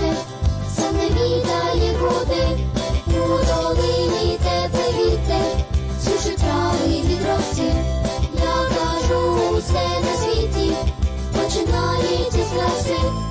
плаче, відає води, у долині тебе вітер, сушить рай від роси. Я кажу, усе на світі, починається з краси.